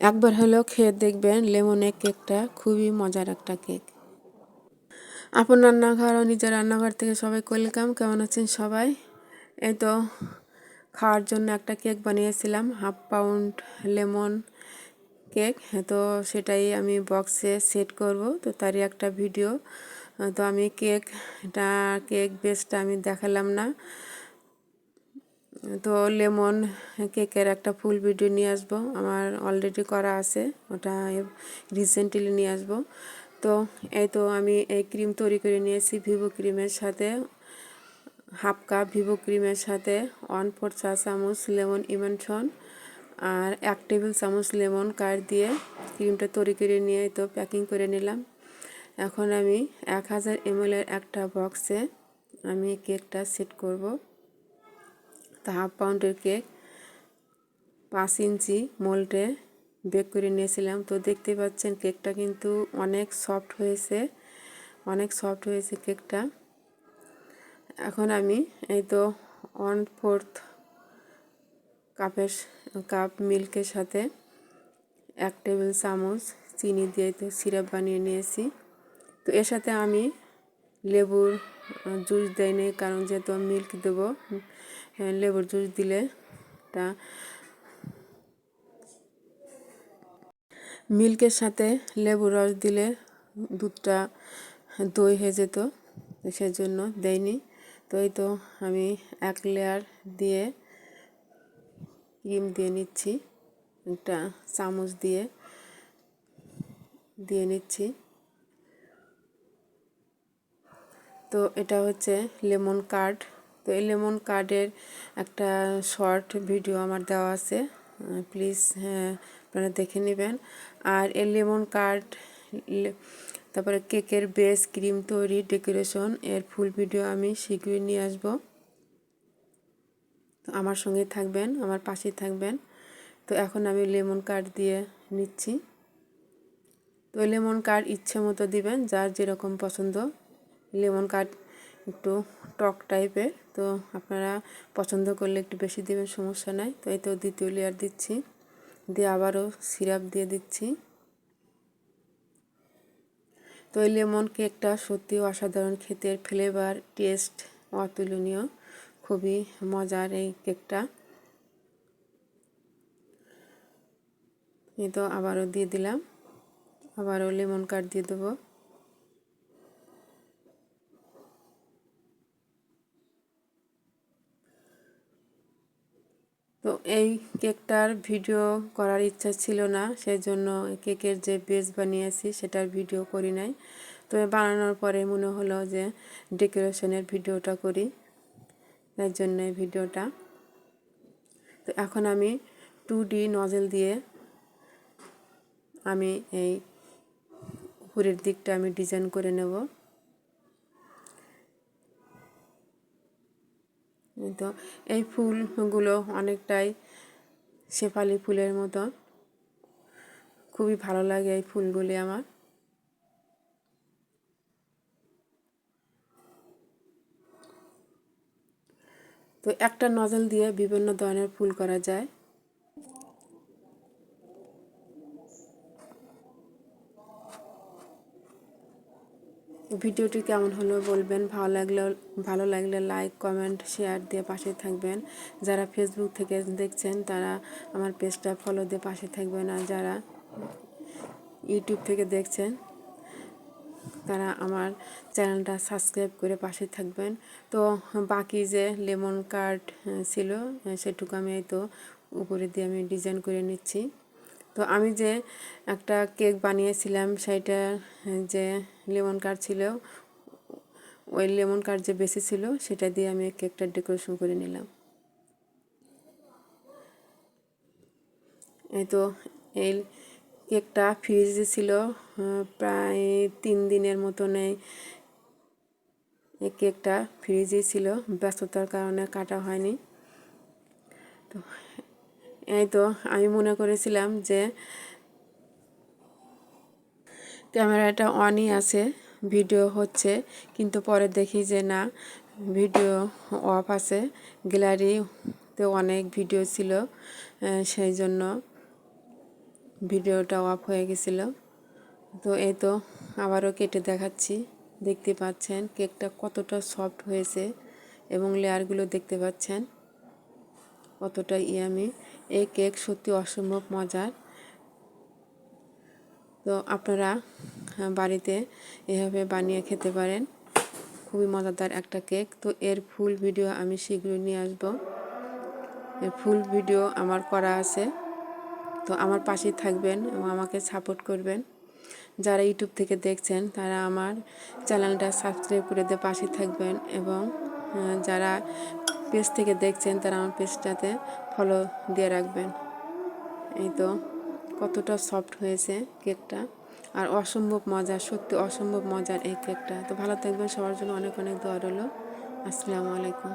একবার হলেও খেয়ে দেখবেন লেমনের কেকটা, খুবই মজার একটা কেক। আপন রান্নাঘর ও নিজের রান্নাঘর থেকে সবাই ওয়েলকাম। কেমন আছেন সবাই? এই তো খাওয়ার জন্য একটা কেক বানিয়েছিলাম, হাফ পাউন্ড লেমন কেক। তো সেটাই আমি বক্সে সেট করব, তো তারই একটা ভিডিও। তো আমি কেক, এটা কেক বেসটা আমি দেখালাম না। তো লেমন কেকের একটা ফুল ভিডিও নিয়ে আসব। আমার অলরেডি করা আছে, ওটা রিসেন্টলি নিয়ে আসব। তো এই তো আমি এই ক্রিম তৈরি করে নিয়েছি ভিভো ক্রিমের সাথে হাফ কাপ ভিভো ক্রিমের সাথে ওয়ান ফোর চা চামচ লেমন ইমেনশন আর এক টেবিল চামচ লেমন কার দিয়ে ক্রিমটা তৈরি করে নিয়ে এই তো প্যাকিং করে নিলাম। এখন আমি এক হাজার এমএলের একটা বক্সে আমি কেকটা সেট করব। তা হাফ পাউন্ডের কেক, পাঁচ ইঞ্চি মোল্টে বেক করে নিয়েছিলাম। তো দেখতে পাচ্ছেন কেকটা কিন্তু অনেক সফট হয়েছে, অনেক সফট হয়েছে কেকটা। এখন আমি এই তো ওয়ান ফোর্থ কাপের, কাপ মিল্কের সাথে এক টেবিল চামচ চিনি দিয়ে তো সিরাপ বানিয়ে নিয়েছি। তো এর সাথে আমি লেবুর জুস দেয়নি কারণ যেহেতু মিল্ক দেবো লেবুর জুস দিলে তা মিল্কের সাথে লেবু রস দিলে দুধটা দই হয়ে যেত, সেজন্য দেয়নি। তো এই তো আমি এক লেয়ার দিয়ে ক্রিম দিয়ে নিচ্ছি, একটা চামচ দিয়ে দিয়ে নিচ্ছি। তো এটা হচ্ছে লেমন কার্ড। তো এই লেমন কার্ডের একটা শর্ট ভিডিও আমার দেওয়া আছে। প্লিজ হ্যাঁ আপনারা দেখে নেবেন। আর এই লেমন কার্ড তারপরে কেকের বেস, ক্রিম তৈরি, ডেকোরেশন, এর ফুল ভিডিও আমি শীঘ্রই নিয়ে আসব। তো আমার সঙ্গে থাকবেন, আমার পাশে থাকবেন। তো এখন আমি লেমন কার্ড দিয়ে নিচ্ছি। তো লেমন কার্ড ইচ্ছে মতো দিবেন, যার যেরকম পছন্দ। লেমন কার্ড একটু টক টাইপের, তো আপনারা পছন্দ করলে একটু বেশি দেবেন, সমস্যা নাই। তো এই তো দ্বিতীয় লেয়ার দিচ্ছি। দিয়ে আবারও সিরাপ দিয়ে দিচ্ছি। তো এই লেমন কেকটা সত্যি অসাধারণ খেতে ফ্লেভার টেস্ট অতুলনীয়। খুবই মজার এই কেকটা এই তো আবারও দিয়ে দিলাম। আবারও লেমন কার্ড দিয়ে দেবো। তো এই কেকটার ভিডিও করার ইচ্ছা ছিল না সেই জন্য কেকের যে বেস বানিয়েছি সেটার ভিডিও করি নাই। তো বানানোর পরে মনে হলো যে ডেকোরেশনের ভিডিওটা করি তার জন্য ভিডিওটা। তো এখন আমি টু ডি নজেল দিয়ে আমি এই উপরের দিকটা আমি ডিজাইন করে নেব। তো এই ফুলগুলো অনেকটাই শেফালি ফুলের মতো। খুবই ভালো লাগে এই ফুলগুলি আমার। তো একটা নজল দিয়ে বিভিন্ন ধরনের ফুল করা যায়। ভিডিওটি কেমন হলো বলবেন, ভালো লাগলে ভালো লাগলে লাইক কমেন্ট শেয়ার দিয়ে পাশে থাকবেন। যারা ফেসবুক থেকে দেখছেন, তারা আমার পেজটা ফলো দিয়ে পাশে থাকবেন। আর যারা ইউটিউব থেকে দেখছেন, তারা আমার চ্যানেলটা সাবস্ক্রাইব করে পাশে থাকবেন। তো বাকি যে লেমন কার্ড ছিল সেটুকু আমি তো উপরে দিয়ে আমি ডিজাইন করে নিচ্ছি। তো আমি যে একটা কেক বানিয়েছিলাম সেইটা যে লেমন কার্ড ছিল, ওই লেমন কার্ড যে বেশি ছিল, সেটা দিয়ে আমি কেকটা ডেকোরেশন করে নিলাম। এই তো এই কেকটা ফ্রিজে ছিল প্রায় তিন দিনের মতন এই কেকটা ফ্রিজেই ছিল, ব্যস্ততার কারণে কাটা হয়নি। তো এই তো আমি মনে করেছিলাম যে ক্যামেরাটা অনই আছে, ভিডিও হচ্ছে, কিন্তু পরে দেখি যে না, ভিডিও অফ আছে, গ্যালারিতে অনেক ভিডিও ছিল সেই জন্য ভিডিওটা অফ হয়ে গেছিল। তো এই তো আবারও কেটে দেখাচ্ছি, দেখতে পাচ্ছেন কেকটা কতটা সফট হয়েছে এবং লেয়ারগুলো দেখতে পাচ্ছেন কতটা ইয়ামি। এই কেক সত্যি অসম্ভব মজার। তো আপনারা বাড়িতে এভাবে বানিয়ে খেতে পারেন। খুবই মজাদার একটা কেক। তো এর ফুল ভিডিও আমি শীঘ্রই নিয়ে আসব। এর ফুল ভিডিও আমার করা আছে। তো আমার পাশেই থাকবেন এবং আমাকে সাপোর্ট করবেন। যারা ইউটিউব থেকে দেখছেন, তারা আমার চ্যানেলটা সাবস্ক্রাইব করে দিয়ে পাশে থাকবেন এবং যারা পেজ থেকে দেখছেন, তারা আমার পেজটাতে ফলো দিয়ে রাখবেন। এই তো। কতটা সফট হয়েছে কেকটা আর অসম্ভব মজা, সত্যি অসম্ভব মজার এই কেকটা তো ভালো থাকবেন, সবার জন্য অনেক অনেক দোয়া রইল। আসসালামু আলাইকুম।